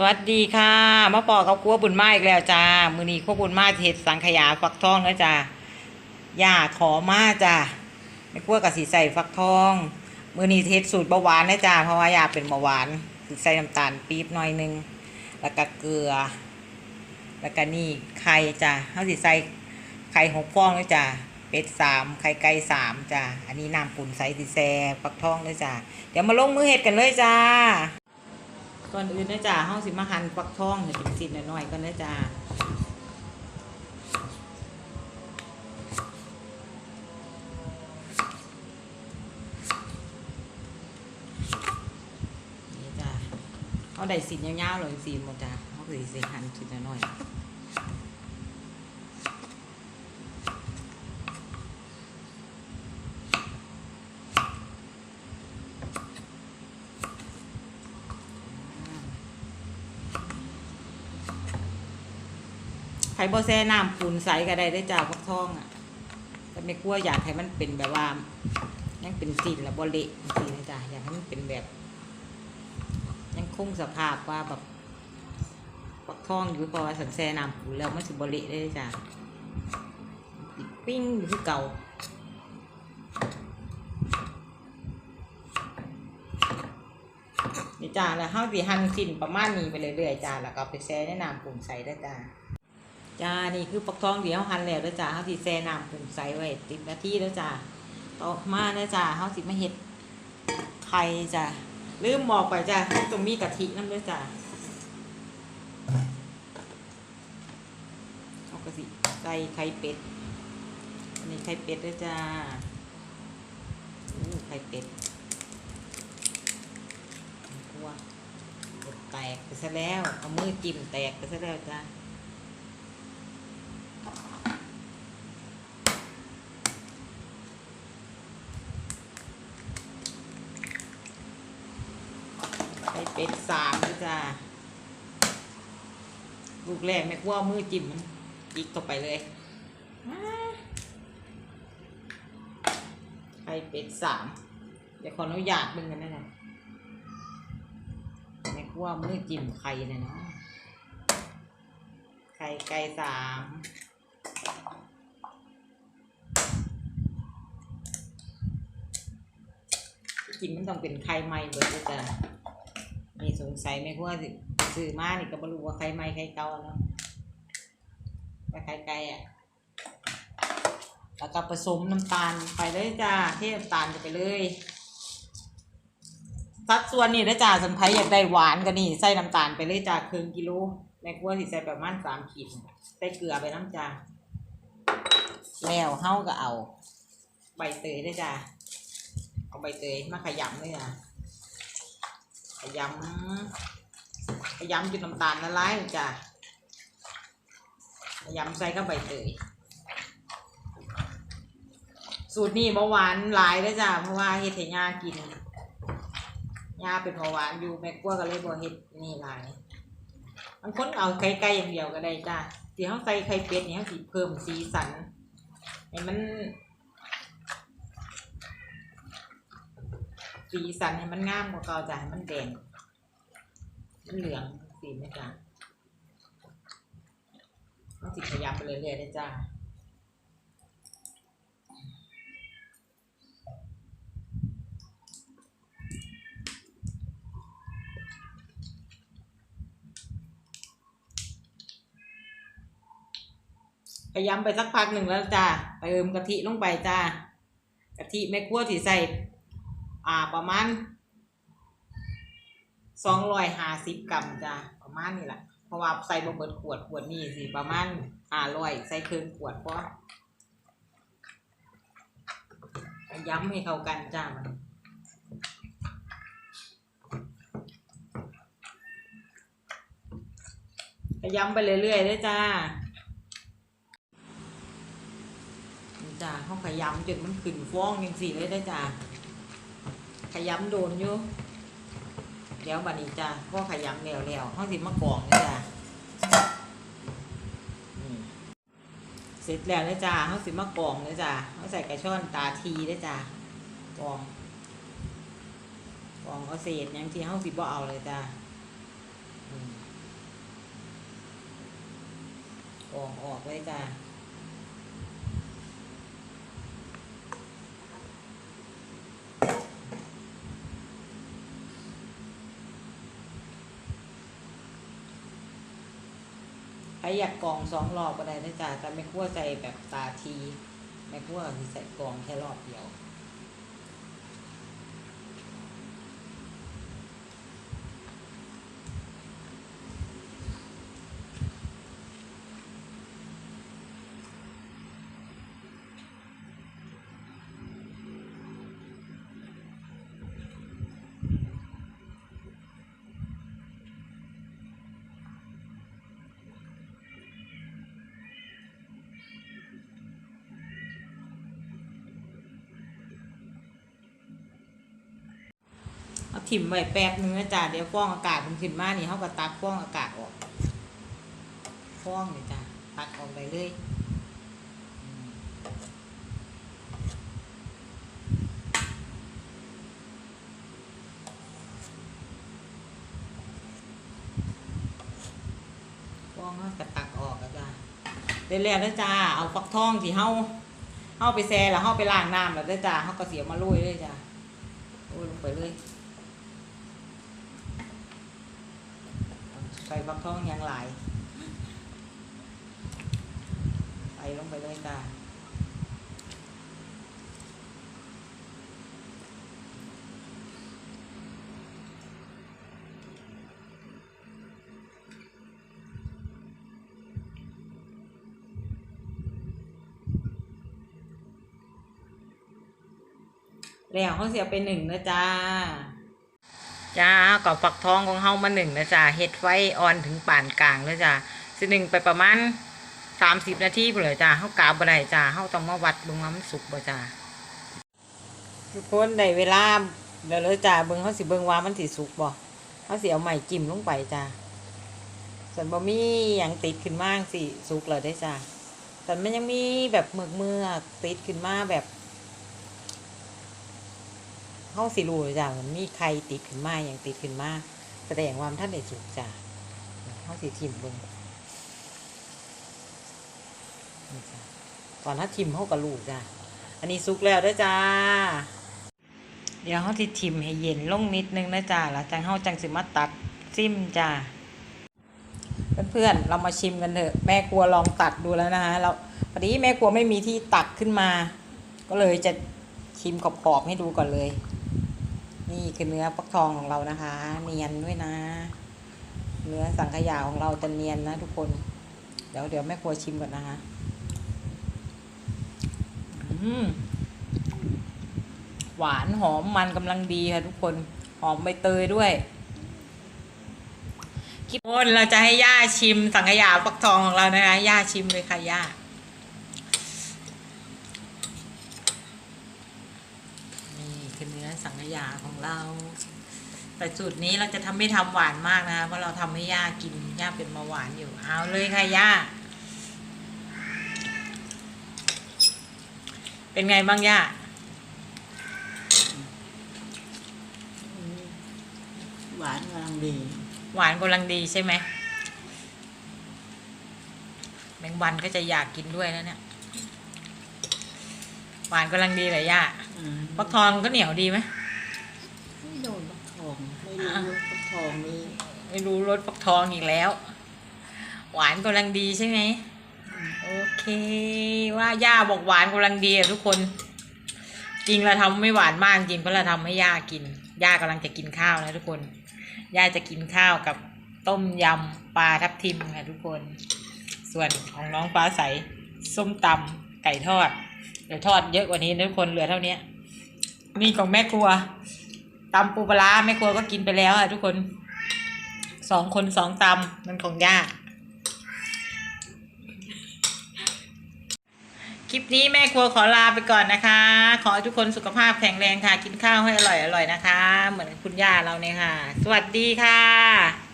สวัสดีค่ะมาปอกับครัวบุญมาอีกแล้วจ้ามือนี้ครัวบุญมาเห็ดสังขยาฟักทองนะจ้าย่าขอมาจ้าไม่ครัวกับสีใส่ฟักทอง มือนี้เห็ดสูตรเบาหวานนะจ้าเพราะว่าย่าเป็นเบาหวานสิใส่น้ำตาลปี๊บหน่อยหนึงแล้วก็เกลือ แล้วก็นี่ไข่จ้าเขาสิใส่ไข่หกฟองเลยจ้าเป็ดสามไข่ไก่สามจ้าอันนี้น้ำปุ่นใส่สีแซ่ฟักทองเลยจ้าเดี๋ยวมาลงมือเห็ดกันเลยจ้า ก่อนอื่นนะจ๊ะห้องสิมาหั่นฟักทองให้เป็นสิ้นหน่อยๆก่อนนะจ๊ะเอาได้สิ้นยาวๆเลยสีหมดจ้ะเขาคือสิหั่นสิ้นหน่อยๆ ไข่บอแซ่น้ำปูนใสก็ได้ได้จ้ะฟักทองอะแต่ไม่กลัวอยากให้มันเป็นแบบว่ายังเป็นสิ้นแล้วบเละสีนะจ๊ะอยากให้มันเป็นแบบ ยังคงสภาพว่าแบบฟักทองอยู่เพราะว่าสันแซ่น้ำปูนแล้วมันสิบเละได้จ้ะปิ้งอยู่ที่เก่านี่จ้าแล้วเฮาสิหั่นสิ้นประมาณนี้ไปเรื่อยๆจ้าแล้วก็ไปแช่ในน้ำปรุงใสได้จ้า จ้านี่คือปักทองเดี๋ยวหั่นแล้วเด้อจ้าเฮาสิแช่น้ำปรุงใส่ไว้10นาทีแล้วจ้าต่อมาเด้อจ้าเฮาสิมาเฮ็ดไข่จ้าลืมบอกไปจ้าต้องมีกะทินำด้อจ้าเอากะทิใส่ไข่เป็ดอันนี้ไข่เป็ดด้อจ้าไข่เป็ดกลัวแตกไปซะแล้วเอามือจิ้มแตกไปซะแล้วจ้า เป็ดสามด้วยจ้าลูกแรกแม่กลัวเอามือจิ้มมันจิกเข้าไปเลยมาไปเป็ดสามเดี๋ยวขออนุญาตมึงกันนะเนี่ยในครัวมือจิ้มไข่เนี่ยเนาะไข่ไก่สามจริงมันต้องเป็นไข่ใหม่เบิดเลยจ้ะนี่ สงสัยไหม่ครัวสิซื้อมานี่ก็ไม่รู้ว่าไข่ใหม่ไข่เก่าอะเนาะแต่ไข่ไก่อะแล้วก็ผสมน้ำตาลไปเลยจ้าเทน้ำตาลไปเลยสัดส่วนนี่นะจ้าสันไพอยากได้หวานก็นี่ใส่น้ำตาลไปเลยจ้าครึ่งกิโลแม่กลัวสิใส่ประมาณสามขีดใส่เกลือไปน้ำจ้าแล้วเฮาก็เอา ใบเตยด้วยจ้าเอาใบเตยมาขยำเลยจ้ะ ขยำขยำจนน้ำตาลละลายเลยจ้าขยำใส่กับใบเตยสูตรนี้เบาหวานหลายเลยจ้าเพราะว่าเฮ็ดให้ย่ากินยาเป็นเบาหวานอยู่แม่กลัวก็เลยบ่เฮ็ดนี่หลายบางคนเอาไข่ไก่อย่างเดียวก็ได้จ้าที่เขาใส่ไข่เป็ดนี่เขาสิเพิ่มสีสันให้มัน สีสันให้มันงามกว่าเก่าจ้ะให้มันแดงมันเหลืองสีนะจ้ะต้องสิขยับไปเรื่อยๆเลยจ้าพยายามไปสักพักหนึ่งแล้วจ้าเติมกะทิลงไปจ้ากะทิแม่ครัวที่ใส่ อ่าประมาณสองร้อยห้าสิบกรัมจ้าประมาณนี้แหละเพราะว่าใส่บะเบิดขวดขวดนี่สิประมาณห้าร้อยใส่เครื่องขวดเพราะย้ำให้เข้ากันจ้ามันย้ำไปเรื่อยๆเลยจ้าจ้าเขาขยำจนมันขึ้นฟ้องยังสี่เลยได้จ้า ขยำโดนอยู่เดี๋ยวบัดนี้จ้าพ่อขยำแล้วแล้วห้องสิมะกองนี่จ้าเสร็จแล้วนะจ้าห้องสิมะกองนะจ้าห้องใส่กระชอนตาทีนะจ้ากองกองเอาเศษยังที่ห้องสิบ่เอาเลยจ้ากองออกเลยจ้า ใครอยากกองสองรอบก็ได้นะจ๊ะแต่ไม่คั่วใส่แบบตาที ไม่คั่วคือใส่กองแค่รอบเดียว ถิ่มไว้แป๊บนึงนะจ๊ะเดี๋ยวฟองอากาศมันขึ้นมานี่เขาก็ตักฟองอากาศออกฟองเลยจ้ะตักออกไปเลยฟองเขาก็ตักออกแล้วจ้ะเดี๋ยแล้วนะจ้ะเอาฟักทองที่เฮาเฮาไปแซ่แล้วเฮาไปล้างน้ำแล้วนะจ้ะเฮาก็เสียมาลุยเลยจ้ะโอ้ลงไปเลย ใส่ฟักทองยังหลายใส่ลงไปเลยจ้าแล้วเขาเสียไปหนึ่งนะจ้า จ้ากับฝักทองของเฮามาหนึ่งนะจ้าเฮ็ดไฟออนถึงป่านกลางแล้วจ้าสิหนึ่งไปประมาณสามสิบนาทีพุ่นเลยจ้าเฮากาบ่ได้จ้าเฮาต้องมาวัดบิ่งว่ามสุกบ่จ้าทุกคนได้เวลาเดี๋ยวเลยจ้าเบิ่งเฮาสิเบิ่งว่ามันสิสุกบ่เฮาสิเอาไม้จิ้มลงไปจ้าส่วนบ่มีหยังติดขึ้นมาสิสุกแล้วได้จ้าแต่มันยังมีแบบเมือกเมือกติดขึ้นมาแบบ เฮาสิรู้จ้ะมีใครติดขึ้นมาอย่างติดขึ้นมาแสดงความท่านได้สุกจ้ะเฮาสิทิมเบิ่งนี่จ้ะตอนถ้าทิมเฮาก็รู้จ้ะอันนี้สุกแล้วด้อจ้า เดี๋ยวเฮาสิทิมให้เย็นลงนิดนึงนะจ้ะแล้วจังเฮาจังสิมาตัดซิมจ้ะเพื่อนๆเรามาชิมกันเถอะแม่ครัวลองตัดดูแล้วนะคะเราพอดีแม่ครัวไม่มีที่ตักขึ้นมา ก็เลยจะชิมขอบๆให้ดูก่อนเลย นี่คือเนื้อฟักทองของเรานะคะ เนียนด้วยนะ เนื้อสังขยาของเราจะเนียนนะทุกคน เดี๋ยวเดี๋ยวแม่ครัวชิมก่อนนะคะหวานหอมมันกำลังดีค่ะทุกคน หอมใบเตยด้วยคิดคนเราจะให้ย่าชิมสังขยาฟักทองของเรานะคะย่าชิมเลยค่ะย่า นี่คือเนื้อสังขยาของเรา แต่สูตรนี้เราจะทำไม่ทำหวานมากนะคะเพราะเราทำให้ย่ากินย่าเป็นเบาหวานอยู่เอาเลยค่ะย่า เป็นไงบ้างย่าหวานกำลังดี หวานกำลังดีใช่ไหมแมงวันก็จะอยากกินด้วยแล้วเนี่ยหวานกำลังดีเลยย่าอืมฟักทองก็เหนียวดีไหมไม่โดนฟักทอง ไม่รู้ว่า ฟักทองนี้ไม่รู้รสฟักทองอีกแล้ว หวานกำลังดีใช่ไหมโอเค ว่าย่าบอกหวานกำลังดีอะทุกคน จริงเราทำไม่หวานมากจริงเพราะเราทำให้ย่ากินย่ากำลังจะกินข้าวนะทุกคนย่าจะกินข้าวกับต้มยำปลาทับทิมค่ะทุกคน ส่วนของน้องฟ้าใสส้มตำไก่ทอดเดี๋ยวทอดเยอะกว่านี้นะทุกคนเหลือเท่านี้นี่ของแม่ครัว ตำปูปลาแม่ครัวก็กินไปแล้วอะทุกคนสองคนสองตำมันของย่าคลิปนี้แม่ครัวขอลาไปก่อนนะคะ ขอให้ทุกคนสุขภาพแข็งแรงค่ะ กินข้าวให้อร่อยอร่อยนะคะ เหมือนคุณย่าเราเนี่ยค่ะ สวัสดีค่ะ